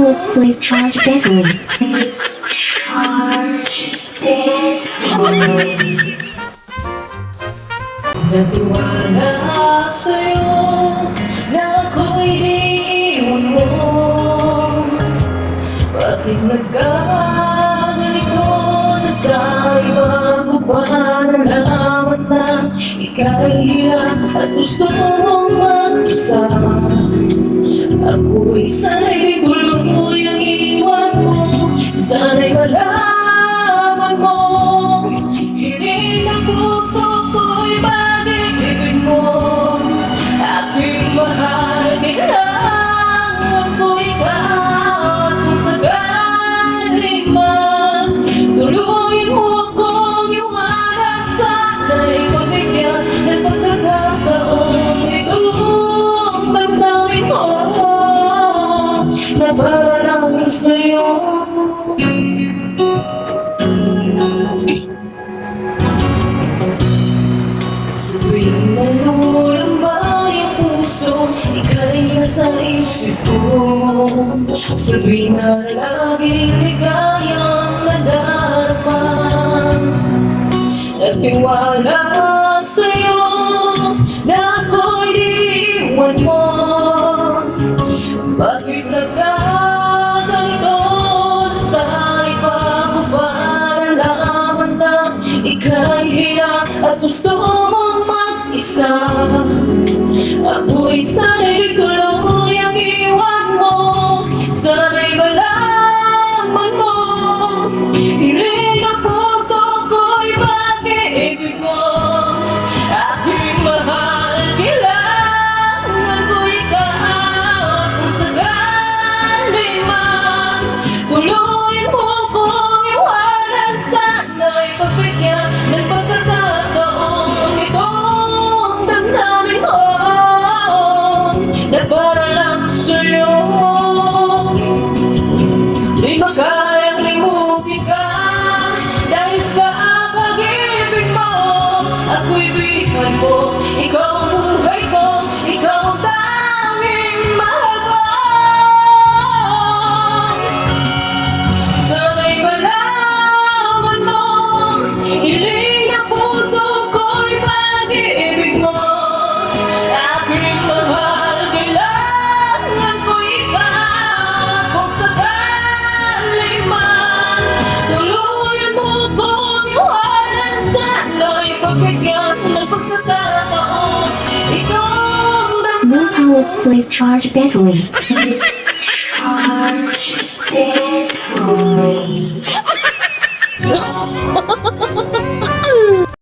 will please charge battery. Please sa'yo na ako'y iiwan mo. Bakit nagkaganito na sa ibang buwan Nalaman na ikaw'y hirap at gusto mong mag-isa. Ako'y sana'y bigla Nangulambay ang puso Ika'y nasa isip ko. Sabi na laging ligayang nadarama. Natiwala sa'yo Na ako'y iiwan mo. please charge battery. Please charge.